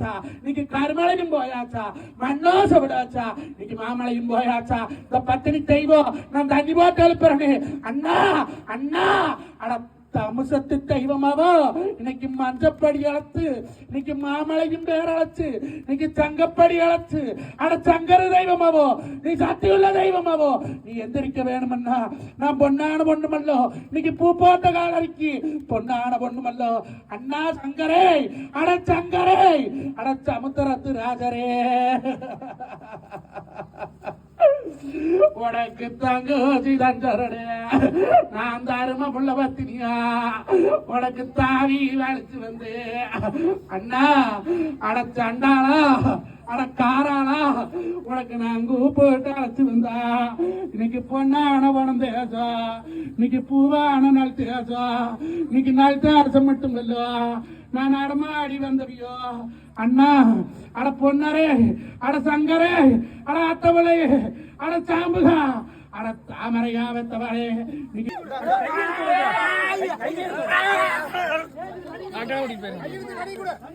போயாச்சா இன்னைக்கு கருமலையும் போயாச்சா மண்ணோச விடாச்சா இன்னைக்கு மாமலையும் போயாச்சா இந்த பத்தினி தெய்வம் நான் தண்ணி போட்டு எழுப்புறேன்னு அண்ணா அண்ணா அட தமுசத்து தெய்வமாவோ? இன்னைக்கு மஞ்சப்படி அழைச்சு இன்னைக்கு மாமலையும் பேர் அழைச்சு இன்னைக்கு சங்கப்படி அழைச்சு அட சங்கர தெய்வமாவோ நீ சத்தியுள்ள தெய்வமாவோ நீ எந்திரிக்க வேணுமன்னா நான் பொன்னான பொண்ணுமல்லோ இன்னைக்கு பூ போட்ட காலரிக்கு பொன்னான பொண்ணுமல்லோ. அண்ணா சங்கரே அட சங்கரே அட சமுத்திரத்து ராஜரே. உனக்கு தங்கோசி தந்தரனே நான் தரும புள்ள பத்தினியா? உனக்கு தாவி வளைச்சு வந்து அண்ணா அட சண்டாளா அட கார உனக்கு நான் கூப்பிட்டு அழைச்சு வந்தா இன்னைக்கு பொண்ணான பணம் தேசா இன்னைக்கு பூவான நாள் தேசா இன்னைக்கு நாள் தேசம் மட்டும் இல்லோ நான் அடமாடி வந்தவியோ அண்ணா அட பொன்னரே அட சங்கரே அட அத்தவளே அட சாம்புகா அட தாமரையா வெத்தவளே இன்னைக்கு